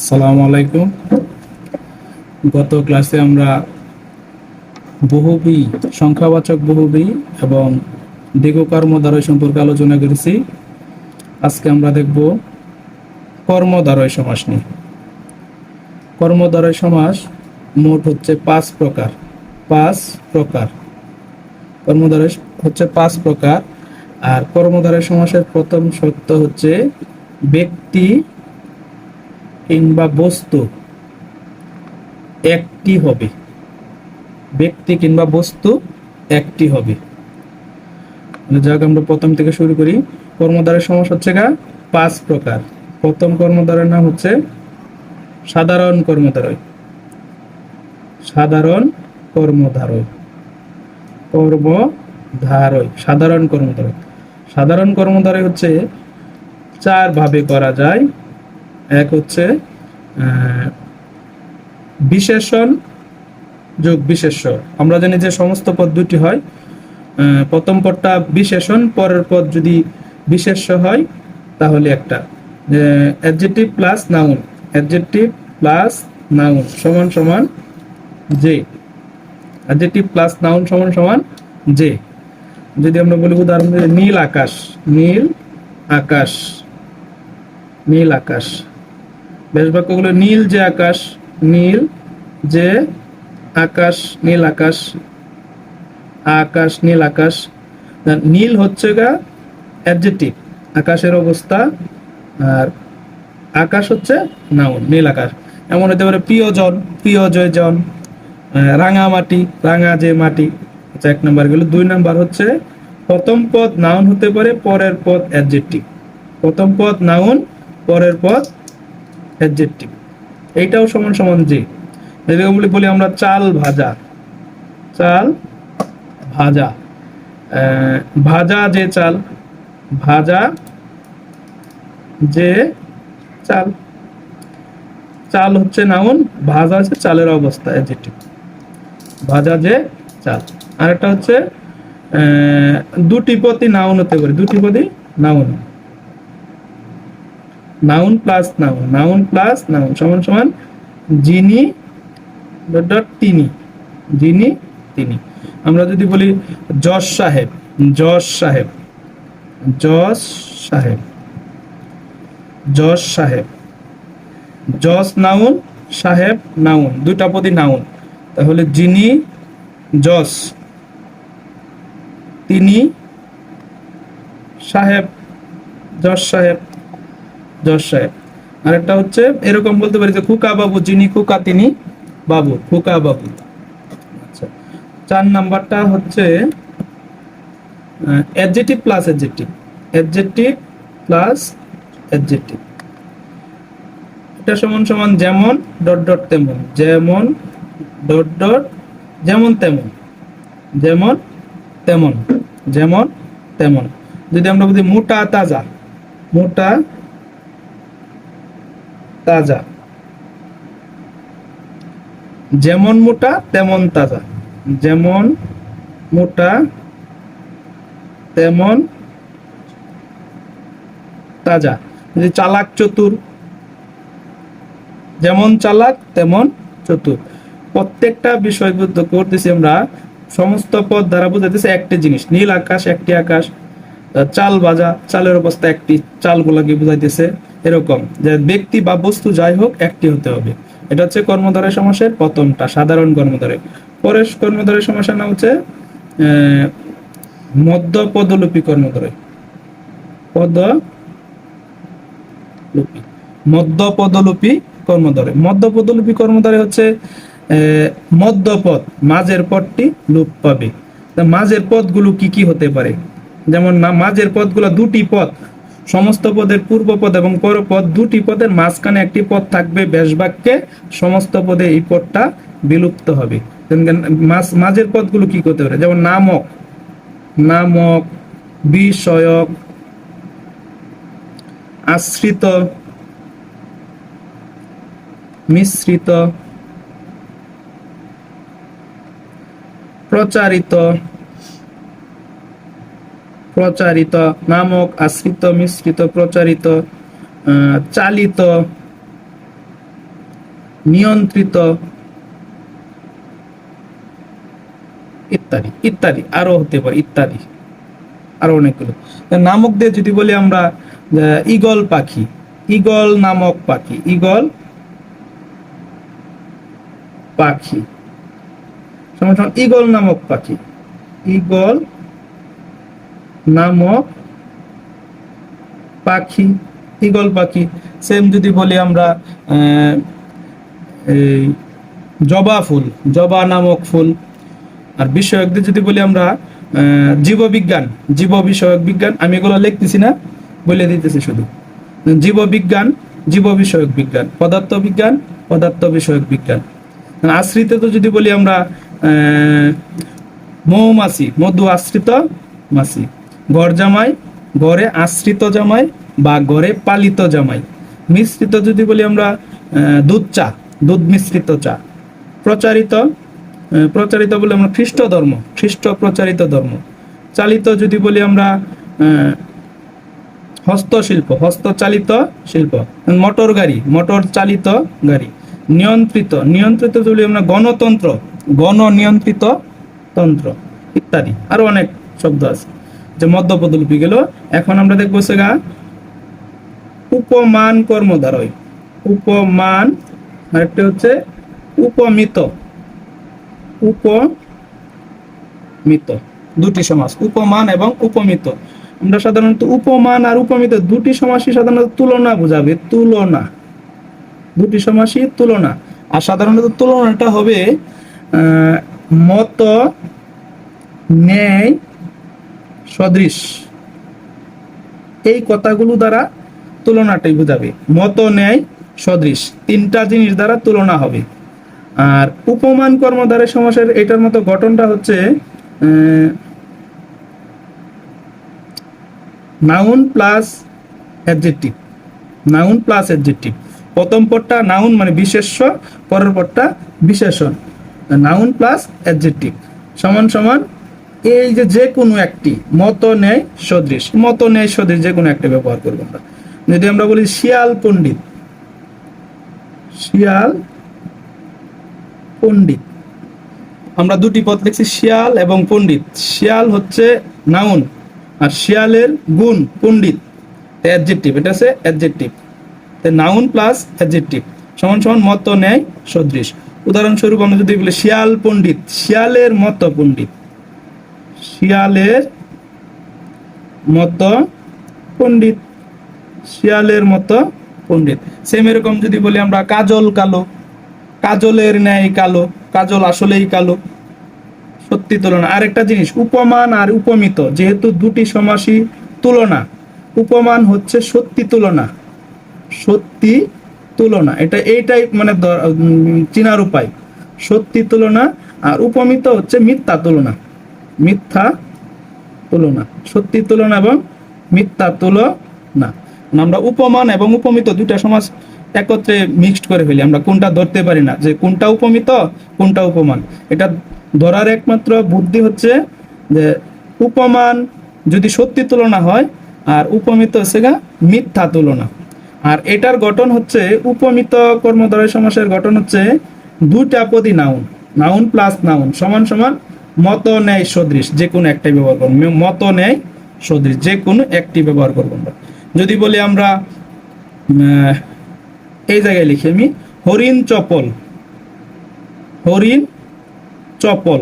আসসালামু আলাইকুম। গত ক্লাসে আমরা বহুবি, সংখ্যাবাচক বহুবি এবং দীর্ঘকর্মধারয় সম্পর্কে আলোচনা করেছি। আজকে আমরা দেখব কর্মধারয় সমাস নিয়ে। কর্মধারয় সমাস মোট হচ্ছে পাঁচ প্রকার পাঁচ প্রকার। কর্মধারয় হচ্ছে পাঁচ প্রকার আর কর্মধারয় সমাসের প্রথম শর্ত হচ্ছে ব্যক্তি কিংবা বস্তু একটি হবে। ব্যক্তি কিংবা বস্তু একটি হবে। মানে যাক আমরা প্রথম থেকে শুরু করি। কর্মধারের সমস্যা হচ্ছে গা পাঁচ প্রকার। প্রথম কর্মধারের নাম হচ্ছে সাধারণ কর্মধারয় সাধারণ কর্মধারয় কর্মধারয় সাধারণ কর্মধারয় সাধারণ কর্মধারয় হচ্ছে চার ভাবে করা যায়। এক হচ্ছে বিশেষণ যোগ বিশেষ্য আমরা জানি যে সমস্ত পদ দুটি হয়। প্রথম পদটা বিশেষণ, পরের পদ যদি বিশেষ্য হয়, তাহলে একটা। Adjective plus noun adjective plus noun সমান সমান যে অ্যাডজেক্টিভ প্লাস নাউন সমান সমান যে যদি আমরা বলি উদাহরণ নীল আকাশ নীল আকাশ নীল আকাশ। বেশ বাক্যগুলো নীল যে আকাশ নীল যে আকাশ নীল আকাশ আকাশ নীল আকাশ। নীল হচ্ছে গা অ্যাডজেক্টিভ আকাশের অবস্থা আর আকাশ হচ্ছে নাউন নীল আকাশ। এমন হতে পারে প্রিয়জন প্রিয়জয় জন আহ, রাঙামাটি রাঙা যে মাটি আচ্ছা এক নাম্বার গেল। দুই নাম্বার হচ্ছে প্রথম পদ নাউন হতে পারে পরের পদ অ্যাডজেক্টিভ প্রথম পদ নাউন পরের পদ অ্যাডজেক্টিভ এইটাও সমান সমান যে যেরকম বলি আমরা চাল ভাজা চাল ভাজা। ভাজা যে চাল, ভাজা যে চাল। চাল হচ্ছে নাউন, ভাজা হচ্ছে চালের অবস্থা অ্যাডজেক্টিভ ভাজা যে চাল। আর আরেকটা হচ্ছে দুটি পতি নাউন হতে পারে, দুটি পতি noun. Noun plus noun noun plus noun, সমান সমান যিনি তিনি যিনি তিনি। আমরা যদি বলি যশ সাহেব যশ সাহেব যশ সাহেব যশ সাহেব, যশ নাউন, সাহেব নাউন দুটা পদি নাউন। তাহলে যিনি যশ, তিনি, সাহেব, যশ সাহেব। সাহেব। আরেকটা হচ্ছে, এরকম বলতে পারি যে খুকা বাবু, যিনি খুকা তিনি বাবু, খুকা বাবু। আচ্ছা চার নাম্বারটা হচ্ছে adjective plus adjective adjective plus adjective এটা সমান সমান যেমন ডট ডট তেমন। যেমন ডট ডট যেমন তেমন। যেমন তেমন। যেমন, তেমন। যদি আমরা বলি মোটা তাজা, মোটা তাজা। যেমন মোটা, তেমন তাজা। যেমন মোটা, তেমন তাজা। যদি চালাক চতুর। যেমন চালাক, তেমন চতুর। প্রত্যেকটা বিষয় বুদ্ধ করতেছি আমরা, সমস্ত পদ দ্বারা বুঝাইতেছে একটি জিনিস, নীল আকাশ, একটি আকাশ, চাল ভাজা, চালের অবস্থা একটি চাল চালগুলাকে বুঝাইতেছে। এরকম যে ব্যক্তি বা বস্তু যাই হোক একটি হতে হবে। এটা হচ্ছে কর্মধারয় সমাসের প্রথমটা সাধারণ কর্মধারয় পরের কর্মধারয় সমাসের নাম হচ্ছে মধ্য পদলোপী কর্মধারয় পদ লুপি মধ্য পদলোপী কর্মধারয় মধ্য পদলোপী কর্মধারয় হচ্ছে আহ, মধ্যপদ মাঝের পদটি লোপ পাবে। মাঝের পদগুলো কি কি হতে পারে? যেমন না মাঝের পদগুলো দুটি পদ সমস্ত পদের পূর্ব পদ এবং পর পরপদ দুটি পদের মাঝখানে একটি পদ থাকবে ব্যাস বাক্যে সমস্ত পদে এই পদটা বিলুপ্ত হবে। মাঝের পদগুলো কি করতে পারে? যেমন নামক নামক, বিষয়ক, আশ্রিত, মিশ্রিত, প্রচারিত প্রচারিত নামক আশ্রিত মিশ্রিত প্রচারিত চালিত নিয়ন্ত্রিত ইত্যাদি ইত্যাদি আরও হতে পারে ইত্যাদি আরও অনেকগুলো। নামক দিয়ে যদি বলি আমরা যে, ঈগল পাখি ঈগল নামক পাখি ঈগল পাখি। ঈগল নামক পাখি ঈগল নামক পাখি, ঈগল পাখি। সেম যদি বলি আমরা এই জবা ফুল, জবা নামক ফুল। আর বিষয়ক যদি বলি আমরা জীববিজ্ঞান জীব বিষয়ক বিজ্ঞান, আমি এগুলো লিখতেছি না, বলে দিতেছি শুধু। জীববিজ্ঞান জীব বিষয়ক বিজ্ঞান পদার্থ বিজ্ঞান পদার্থ বিষয়ক বিজ্ঞান। আশ্রিত তো যদি বলি আমরা মৌমাছি, মধু আশ্রিত মাছি। ঘর জামাই, গড়ে আশ্রিত জামাই বা গড়ে পালিত জামাই। মিশ্রিত যদি বলি আমরা দুধ চা, দুধ মিশ্রিত চা। প্রচারিত প্রচারিত বলে আমরা খ্রিস্ট ধর্ম খ্রিস্ট প্রচারিত ধর্ম। চালিত যদি বলি আমরা হস্তশিল্প, হস্তচালিত শিল্প, মোটর গাড়ি, মোটর চালিত গাড়ি। নিয়ন্ত্রিত নিয়ন্ত্রিত যদি আমরা গণতন্ত্র গণ নিয়ন্ত্রিত তন্ত্র ইত্যাদি। আরও অনেক শব্দ আছে। যে মধ্যপদলিপি গেল, এখন আমরা দেখব সেগা উপমান কর্মধারয়। উপমান আরেকটা হচ্ছে উপমিত। উপমিত। দুটি সমাস, উপমান এবং উপমিত। আমরা সাধারণত উপমান আর উপমিত দুটি সমাসই সাধারণত তুলনা বোঝাবে, তুলনা। দুটি সমাসই তুলনা। আর সাধারণত তুলনাটা হবে মত, ন্যায় সদৃশ। এই কথাগুলো দ্বারা তুলনাটাই বোঝাবে। মত ন্যায় সদৃশ। তিনটা জিনিস দ্বারা তুলনা হবে। আর উপমান কর্মধারের সমাসের এটার মতো গঠনটা হচ্ছে noun plus adjective. Noun plus adjective. প্রথম পদটা নাউন মানে বিশেষ্য, পরের পদটা বিশেষণ। Noun plus adjective. সমান সমান এই যে যে কোনো একটি, মত নেয় সদৃশ। মত নেয় সদৃশ যে কোনো একটা ব্যবহার করব আমরা। যদি আমরা বলি শিয়াল পণ্ডিত শিয়াল পণ্ডিত। আমরা দুটি পদ লিখছি, শিয়াল এবং পণ্ডিত। শিয়াল হচ্ছে নাউন আর শিয়ালের গুণ পণ্ডিত। অ্যাডজেক্টিভ এটা হচ্ছে অ্যাডজেক্টিভ নাউন প্লাস অ্যাডজেক্টিভ সমান সমান মত নেয় সদৃশ। উদাহরণস্বরূপ আমরা যদি বলি শিয়াল পণ্ডিত, শিয়ালের মত পণ্ডিত। শিয়ালের মতো পণ্ডিত। শিয়ালের মতো পণ্ডিত। সেম এরকম যদি বলি আমরা, কাজল কালো। কাজলের ন্যায় কালো। কাজল আসলেই কালো। সত্যি তুলনা। আর একটা জিনিস, উপমান আর উপমিত যেহেতু দুটি সমাসই তুলনা। উপমান হচ্ছে সত্যি তুলনা। সত্যি তুলনা। এটা এইটাই মানে চিনার উপায়। সত্যি তুলনা আর উপমিত হচ্ছে মিথ্যা তুলনা। মিথ্যা তুলনা, সত্যি তুলনা এবং মিথ্যা তুলনা। আমরা উপমান এবং উপমিত দুইটা সমাজ একত্রে মিক্সড করে ফেলি। আমরা কোনটা ধরতে পারি না, যে কোনটা উপমিত, কোনটা উপমান। এটা ধরার একমাত্র বুদ্ধি হচ্ছে যে উপমান যদি সত্যি তুলনা হয়, আর উপমিত হচ্ছে মিথ্যা তুলনা। আর এটার গঠন হচ্ছে, উপমিত কর্মধারয় সমাসের গঠন হচ্ছে দুইটা পদী নাউন নাউন প্লাস নাউন সমান সমান মত ন্যায় সদৃশ, যে কোনো একটাই ব্যবহার করব মত ন্যায় সদৃশ, যে কোনো একটি ব্যবহার করব আমরা। যদি বলি আমরা এই জায়গায় লিখি আমি, হরিণ চপল। হরিণ চপল।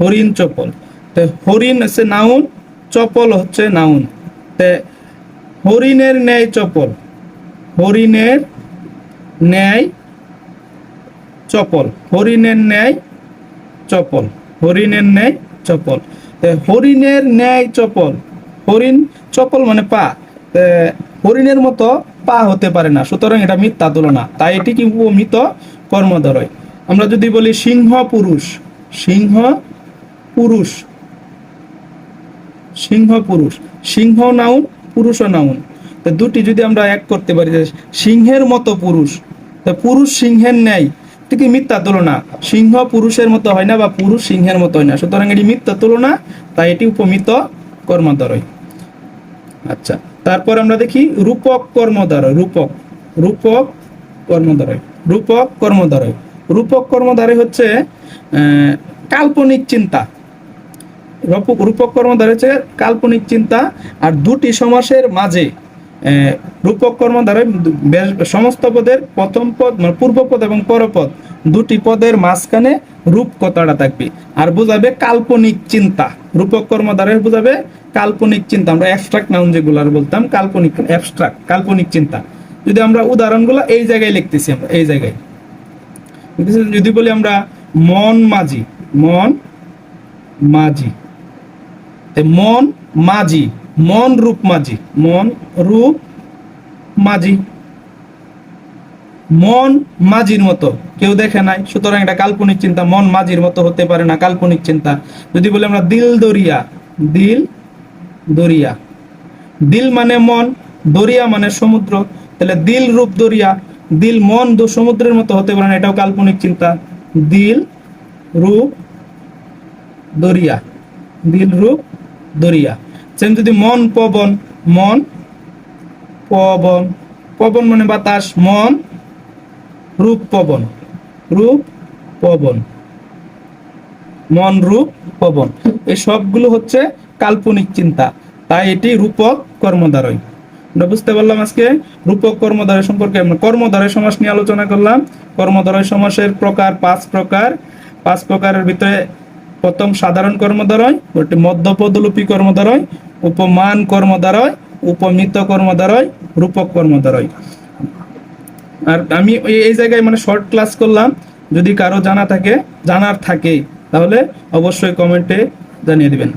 হরিণ চপল। তো হরিণ হচ্ছে নাউন, চপল হচ্ছে নাউন। তে হরিণের ন্যায় চপল। হরিণের ন্যায় চপল। হরিণের ন্যায় চপল। হরিণের ন্যায় চপল। হরিণের ন্যায় চপল। হরিণ চপল মানে পা। হরিণের মতো পা হতে পারে না, সুতরাং এটা মিথ্যা তুলনা। তাই এটি কি উপমিত কর্মধরয়? আমরা যদি বলি সিংহ পুরুষ সিংহ পুরুষ সিংহ পুরুষ, সিংহ নাউন, পুরুষ নাউন। তো দুটি যদি আমরা এক করতে পারি সিংহের মতো পুরুষ পুরুষ সিংহের ন্যায়। এটি কি মিথ্যা তুলনা। সিংহ পুরুষের মতো হয় না বা পুরুষ সিংহের মতো হয় না। সুতরাং এটি মিথ্যা তুলনা, তাই এটি উপমিত কর্মদ্বরয় আচ্ছা তারপর আমরা দেখি রূপক কর্মদ্বারয় রূপক রূপক কর্মদ্বারয় রূপক কর্মধারয় রূপক কর্মধারয় হচ্ছে কাল্পনিক চিন্তা। রূপক কর্মধারয় হচ্ছে কাল্পনিক চিন্তা, আর দুটি সমাসের মাঝে রূপক কর্মধারয় দু- বেশ- সমস্ত পদের প্রথম পদ মানে পূর্বপদ এবং পরপদ দুটি পদের মাঝখানে রূপ কথাটা থাকবে। আর বোঝাবে কাল্পনিক চিন্তা। রূপক কর্ম দ্বারা বোঝাবে কাল্পনিক চিন্তা। আমরা অ্যাবস্ট্রাক্ট নাউন যেগুলো বলতাম, কাল্পনিক অ্যাবস্ট্রাক্ট কাল্পনিক চিন্তা। যদি আমরা উদাহরণগুলো এই জায়গায় লিখতেছি আমরা, এই জায়গায়। যদি বলি আমরা মন মাঝি মন মাঝি। মন মাঝি। মন রূপ মাঝি। মন রূপ মাঝি। মন মাঝির মতো। কেউ দেখে নাই, সুতরাং এটা কাল্পনিক চিন্তা। মন মাঝির মতো হতে পারে না, কাল্পনিক চিন্তা। যদি বলি আমরা দিল দরিয়া দিল দরিয়া। দিল মানে মন, দরিয়া মানে সমুদ্র। তাহলে দিল রূপ দরিয়া, দিল মন দো সমুদ্রের মতো হতে পারে না, এটাও কাল্পনিক চিন্তা। দিল রূপ দরিয়া। দিল রূপ দরিয়া। সেম যদি মন পবন মন পবন পবন মানে বাতাস, মন রূপ পবন রূপ পবন, মন রূপ পবন। এই সবগুলো হচ্ছে কাল্পনিক চিন্তা, তাই এটি রূপক কর্মধারয়। আমরা বুঝতে পারলাম আজকে রূপক কর্মধারয় সম্পর্কে। আমরা সমাস নিয়ে আলোচনা করলাম। কর্মধারয় সমাসের প্রকার পাঁচ প্রকার। পাঁচ প্রকারের ভিতরে প্রথম সাধারণ কর্মধারয়, ওটি মধ্যপদলোপী কর্মধারয় উপমান কর্ম দ্বারাই উপমিত কর্ম দ্বারাই রূপক কর্ম দ্বারাই আর আমি এই জায়গায় মানে শর্ট ক্লাস করলাম। যদি কারও জানা থাকে, জানার থাকে, তাহলে অবশ্যই কমেন্টে জানিয়ে দিবেন।